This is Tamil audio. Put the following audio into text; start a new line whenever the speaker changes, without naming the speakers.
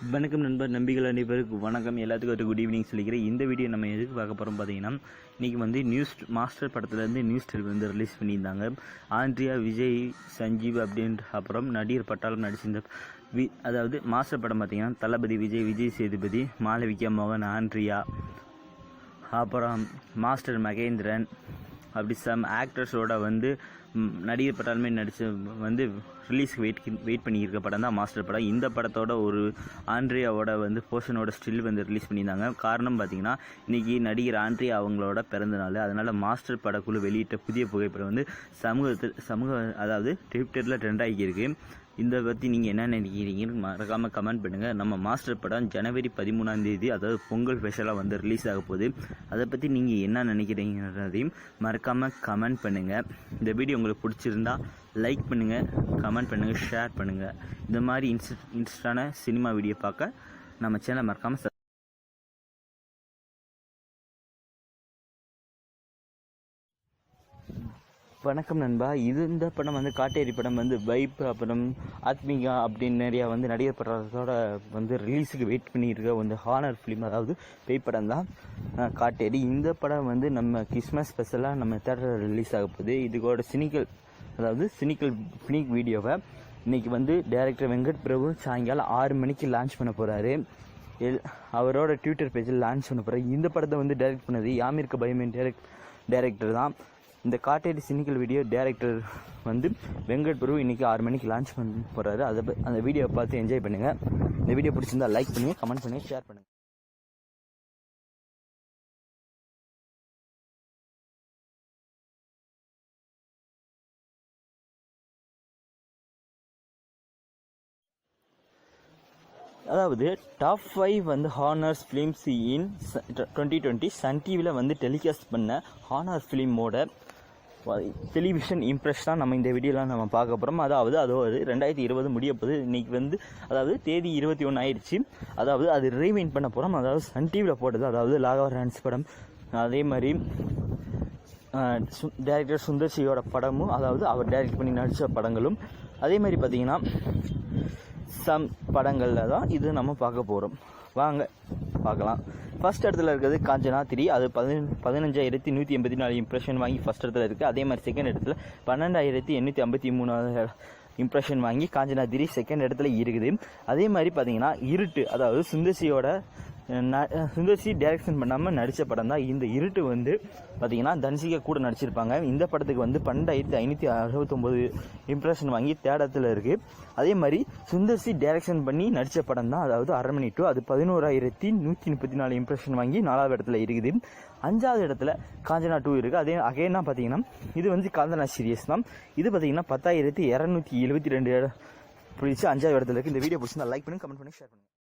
வணக்கம் நண்பர் நம்பிகள் அனைவருக்கு வணக்கம். எல்லாத்துக்கும் ஒரு குட் ஈவினிங் சொல்லிக்கிறேன். இந்த வீடியோ நம்ம எதுக்கு பார்க்க போகிறோம் பார்த்தீங்கன்னா இன்றைக்கி வந்து நியூஸ் மாஸ்டர் படத்துலேருந்து நியூஸ் டெல் வந்து ரிலீஸ் பண்ணியிருந்தாங்க. ஆண்ட்ரியா விஜய் சஞ்சீவ் அப்படின்ற அப்புறம் நடிகர் பட்டாளம் நடிச்சிருந்த வி அதாவது மாஸ்டர் படம் பார்த்திங்கன்னா தளபதி விஜய் விஜய் சேதுபதி மாளவிகா மோகன் ஆண்ட்ரியா அப்புறம் மாஸ்டர் மகேந்திரன் அப்படி சம் ஆக்டர்ஸோட வந்து நடிகர் பட்டாலுமே நடித்து வந்து ரிலீஸ்க்கு வெயிட் வெயிட் பண்ணியிருக்க படம் தான் மாஸ்டர் படம். இந்த படத்தோட ஒரு ஆண்ட்ரியாவோட வந்து போர்ஷனோட ஸ்டில் வந்து ரிலீஸ் பண்ணியிருந்தாங்க. காரணம் பார்த்தீங்கன்னா இன்றைக்கி நடிகர் ஆண்ட்ரியா அவங்களோட பிறந்த நாள். அதனால் மாஸ்டர் படக்குழு வெளியிட்ட புதிய புகைப்படம் வந்து சமூகத்தில் சமூக அதாவது ட்விட்டரில் ட்ரெண்ட் ஆகியிருக்கு. இந்த பற்றி நீங்கள் என்ன நினைக்கிறீங்கன்னு மறக்காமல் கமெண்ட் பண்ணுங்கள் நம்ம மாஸ்டர் படம் ஜனவரி பதிமூணாம் தேதி அதாவது பொங்கல் ஸ்பெஷலாக வந்து ரிலீஸ் ஆக போகுது. அதை பற்றி நீங்கள் என்ன நினைக்கிறீங்கிறதையும் மறக்காமல் கமெண்ட் பண்ணுங்கள் இந்த வீடியோ உங்களுக்கு பிடிச்சிருந்தா லைக் பண்ணுங்கள் கமெண்ட் பண்ணுங்கள் ஷேர் பண்ணுங்கள் இந்த மாதிரி இன்ஸ்ட் இன்ஸ்டான சினிமா வீடியோ பார்க்க நம்ம சேனலை மறக்காமல் வணக்கம் நண்பா. இது இந்த படம் வந்து காட்டேரி படம் வந்து வைப் அப்புறம் ஆத்மிகா அப்படின்னு நிறையா வந்து நடிகர் படத்தோட வந்து ரிலீஸுக்கு வெயிட் பண்ணியிருக்க வந்து ஹானர் ஃபிலிம் அதாவது பேய் படம் தான் காட்டேரி. இந்த படம் வந்து நம்ம கிறிஸ்மஸ் ஸ்பெஷலாக நம்ம தேட்டரில் ரிலீஸ் ஆக போகுது. இதுக்கோட சினிக்கல் அதாவது சினிக்கல் ஃபினிக் வீடியோவை இன்றைக்கி வந்து டைரக்டர் வெங்கட் பிரபு சாயங்காலம் ஆறு மணிக்கு லான்ச் பண்ண போகிறாரு எல் அவரோட ட்விட்டர் பேஜில் லான்ச் பண்ண போகிறார் இந்த படத்தை வந்து டைரக்ட் பண்ணது யாமிர்க பயமின் டைரக்ட் டைரக்டர் தான். இந்த காட்டேரி சினிக்கல் வீடியோ டைரக்டர் வந்து வெங்கட் பிரபு இன்னைக்கு ஆறு மணிக்கு லான்ச் பண்ண போகிறாரு அதை அந்த வீடியோவை பார்த்து என்ஜாய் பண்ணுங்கள் இந்த வீடியோ பிடிச்சிருந்தா லைக் பண்ணுங்கள் கமெண்ட் பண்ணுங்கள் ஷேர் பண்ணுங்கள் அதாவது டாப் ஃபைவ் வந்து honours films in twenty twenty Sun டிவியில் வந்து டெலிகாஸ்ட் பண்ண ஹானர் ஃபிலிமோட டெலிவிஷன் இம்ப்ரெஸ் தான் நம்ம இந்த வீடியோலாம் நம்ம பார்க்க போகிறோம் அதாவது அது ஒரு ரெண்டாயிரத்தி இருபது முடிய போது இன்னைக்கு வந்து அதாவது தேதி இருபத்தி ஒன்று ஆயிடுச்சு. அதாவது அது ரீமைன் பண்ண போகிறோம் அதாவது சன் டிவியில் போட்டது அதாவது லாகவர் ஹேண்ட்ஸ் படம். அதே மாதிரி டேரக்டர் சுந்தர் சியோட படமும் அதாவது அவர் டைரக்ட் பண்ணி நடித்த படங்களும். அதே மாதிரி பார்த்தீங்கன்னா சம் படங்களில் தான் இது நம்ம பார்க்க போகிறோம் வாங்க பார்க்கலாம். ஃபர்ஸ்ட் இடத்துல இருக்கிறது காஞ்சனா த்ரீ. அது பதின பதினஞ்சாயிரத்தி நூற்றி எண்பத்தி நாலு இம்ப்ரெஷன் வாங்கி ஃபஸ்ட் இடத்துல இருக்குது அதே மாதிரி செகண்ட் இடத்துல பன்னெண்டாயிரத்தி எண்ணூற்றி ஐம்பத்தி மூணாவது இம்ப்ரெஷன் வாங்கி காஞ்சனா திரி செகண்ட் இடத்துல இருக்குது. அதே மாதிரி பார்த்தீங்கன்னா இருட்டு அதாவது சுந்தர்சியோட சுந்தர் சுந்தர்சி டைரக்ஷன் பண்ணாமல் நடித்த படம் தான் இந்த இருட்டு வந்து பார்த்தீங்கன்னா தன்சிகா கூட நடிச்சிருப்பாங்க. இந்த படத்துக்கு வந்து பன்னெண்டாயிரத்தி ஐநூற்றி அறுபத்தொம்போது இம்ப்ரெஷன் வாங்கி தேடத்தில் இருக்குது அதே மாதிரி சுந்தர்சி டைரக்ஷன் பண்ணி நடித்த படம் தான் அதாவது அரண்மனை டூ அது பதினோராயிரத்தி நூற்றி முப்பத்தி நாலு இம்ப்ரெஷன் வாங்கி நாலாவது இடத்துல இருக்குது. அஞ்சாவது இடத்துல காஞ்சனா டூ இருக்குது அதே அகைனா பார்த்தீங்கன்னா இது வந்து காஞ்சனா சீரியஸ் தான். இது பார்த்தீங்கன்னா பத்தாயிரத்தி இரநூத்தி எழுபத்தி ரெண்டு பிடிச்சி அஞ்சாவது இடத்துல இருக்குது இந்த வீடியோ பிடிச்சி லைக் பண்ணி கமெண்ட் பண்ணி ஷேர் பண்ணுங்கள்